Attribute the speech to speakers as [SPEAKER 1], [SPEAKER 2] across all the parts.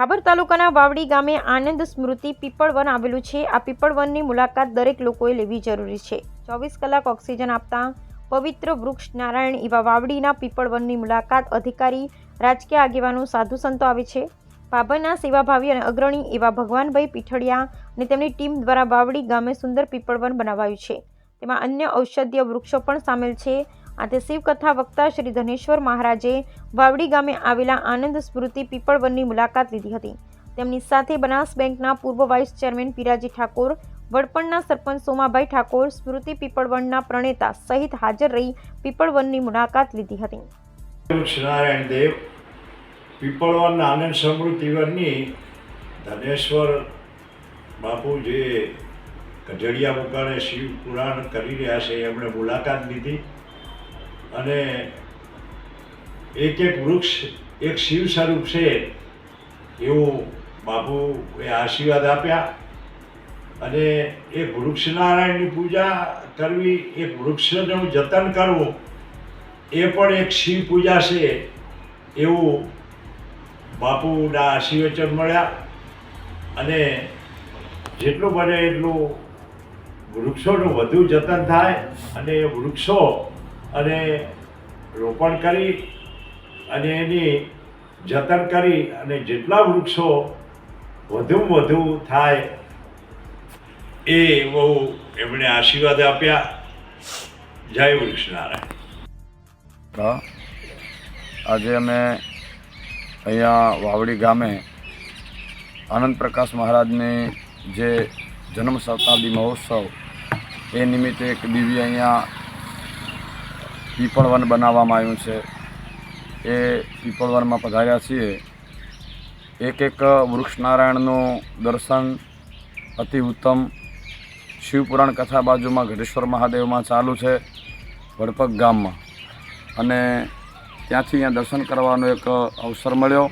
[SPEAKER 1] ભાભર તાલુકાના વાવડી ગામે આનંદ સ્મૃતિ પીપળવન આવેલું છે. આ પીપળવનની મુલાકાત દરેક લોકોએ લેવી જરૂરી છે. ચોવીસ કલાક ઓક્સિજન આપતા પવિત્ર વૃક્ષ નારાયણ એવા વાવડીના પીપળવનની મુલાકાત અધિકારી, રાજકીય આગેવાનો, સાધુ સંતો આવે છે. ભાભરના સેવાભાવી અને અગ્રણી એવા ભગવાનભાઈ પીઠડિયા અને તેમની ટીમ દ્વારા વાવડી ગામે સુંદર પીપળવન બનાવાયું છે. તેમાં અન્ય ઔષધીય વૃક્ષો પણ સામેલ છે. આ તે શિવકથા વક્તા શ્રી ધનેશ્વર મહારાજે વાવડી ગામે આવેલા આનંદ સ્મૃતિ પીપળવનની મુલાકાત લીધી હતી. તેમની સાથે બનાસ બેંકના પૂર્વ વાઇસ ચેરમેન પીરાજી ઠાકોર, વડપણના સરપંચ સોમાભાઈ ઠાકોર, સ્મૃતિ પીપળવનના પ્રણેતા સહિત હાજર રહી પીપળવનની મુલાકાત લીધી હતી.
[SPEAKER 2] નારાયણ દેવ પીપળવન આનંદ સમૃદ્ધિવનની ધનેશ્વર બાપુ જે કઢડિયા મુકાને શિવ પુરાણ કરી રહ્યા છે, એમણે મુલાકાત લીધી. અને એક એક વૃક્ષ, એક શિવ સ્વરૂપ છે, એવું બાપુએ આશીર્વાદ આપ્યા. અને એ વૃક્ષનારાયણની પૂજા કરવી, એક વૃક્ષનું જતન કરવું, એ પણ એક શિવ પૂજા છે એવું બાપુના આશીર્વચન મળ્યા. અને જેટલું બને એટલું વૃક્ષોનું વધુ જતન થાય અને એ વૃક્ષો અને રોપણ કરી અને એની જતન કરી અને જેટલા વૃક્ષો વધુમાં વધુ થાય એ બહુ એમણે આશીર્વાદ આપ્યા. જય વૃક્ષનારાયણ.
[SPEAKER 3] આજે અમે અહીંયા વાવડી ગામે આનંદ પ્રકાશ મહારાજની જે જન્મ શતાબ્દી મહોત્સવ એ નિમિત્તે એક દિવ્ય અહીંયા પીપળવન બનાવવામાં આવ્યું છે. એ પીપળવનમાં પધાર્યા છીએ. એક એક વૃક્ષનારાયણનું દર્શન અતિ ઉત્તમ. શિવપુરાણ કથા બાજુમાં ઘટેશ્વર મહાદેવમાં ચાલુ છે વડપક ગામમાં. અને ત્યાંથી અહીંયા દર્શન કરવાનો એક અવસર મળ્યો.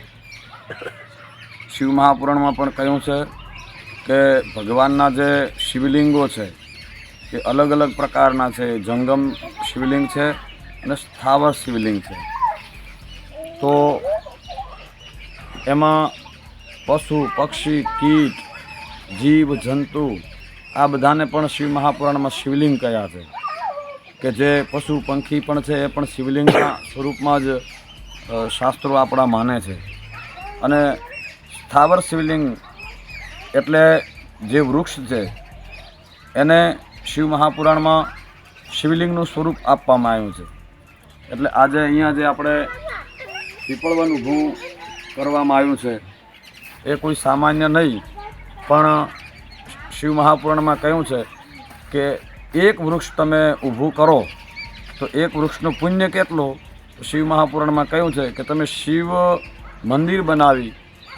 [SPEAKER 3] શિવ મહાપુરાણમાં પણ કહ્યું છે કે ભગવાનના જે શિવલિંગો છે એ અલગ અલગ પ્રકારના છે. જંગમ શિવલિંગ છે. અને સ્થાવર શિવલિંગ છે. તો એમાં પશુ, પક્ષી, કીટ, જીવ, જંતુ આ બધાને પણ શિવ મહાપુરાણમાં શિવલિંગ કયા છે. કે જે પશુ, પંખી પણ છે એ પણ શિવલિંગના સ્વરૂપમાં જ શાસ્ત્રો આપણા માને છે. અને સ્થાવર શિવલિંગ એટલે જે વૃક્ષ છે, એને શિવ મહાપુરાણમાં શિવલિંગનું સ્વરૂપ આપવામાં આવ્યું છે. એટલે આજે અહીંયા જે આપણે પીપળવન ઊભું કરવામાં આવ્યું છે, એ કોઈ સામાન્ય નહીં, પણ શિવ મહાપુરાણમાં કહ્યું છે કે એક વૃક્ષ તમે ઊભું કરો, તો એક વૃક્ષનું પુણ્ય કેટલું? શિવ મહાપુરાણમાં કહ્યું છે કે તમે શિવ મંદિર બનાવી,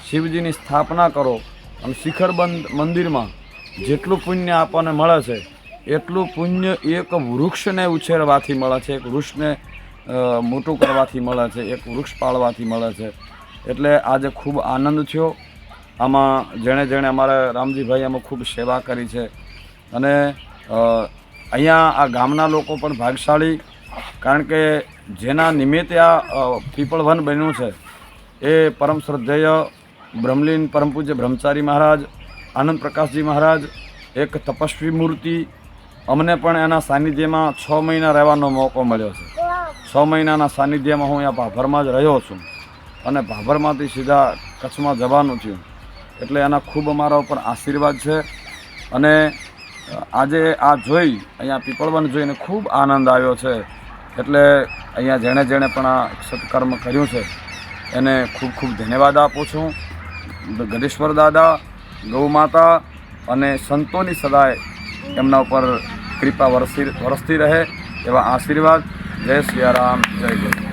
[SPEAKER 3] શિવજીની સ્થાપના કરો અને શિખરબંધ મંદિરમાં જેટલું પુણ્ય આપણને મળે છે, એટલું પુણ્ય એક વૃક્ષને ઉછેરવાથી મળે છે, એક વૃક્ષને મોટું કરવાથી મળે છે, એક વૃક્ષ પાળવાથી મળે છે. એટલે આજે ખૂબ આનંદ થયો. આમાં જેણે જેણે અમારા રામજીભાઈ આમાં ખૂબ સેવા કરી છે. અને અહીંયા આ ગામના લોકો પણ ભાગશાળી, કારણ કે જેના નિમિત્તે આ પીપળવન બન્યું છે, એ પરમ શ્રદ્ધેય બ્રહ્મલીન પરમ પૂજ્ય બ્રહ્મચારી મહારાજ, આનંદ પ્રકાશજી મહારાજ, એક તપસ્વી મૂર્તિ, અમને પણ એના સાનિધ્યમાં છ મહિના રહેવાનો મોકો મળ્યો છે. છ મહિનાના સાનિધ્યમાં હું અહીંયા ભાભરમાં જ રહ્યો છું. અને ભાભરમાંથી સીધા કચ્છમાં જવાનું થયું. એટલે એના ખૂબ અમારા ઉપર આશીર્વાદ છે. અને આજે આ જોઈ, અહીંયા પીપળવન જોઈને ખૂબ આનંદ આવ્યો છે. એટલે અહીંયા જેણે જેણે પણ આ સત્કર્મ કર્યું છે, એને ખૂબ ખૂબ ધન્યવાદ આપું છું. ગણેશ્વર દાદા, ગૌ માતા અને સંતોની સદાય એમના ઉપર કૃપા વરસી, વરસતી રહે એવા આશીર્વાદ. જય સિયારામ જય જય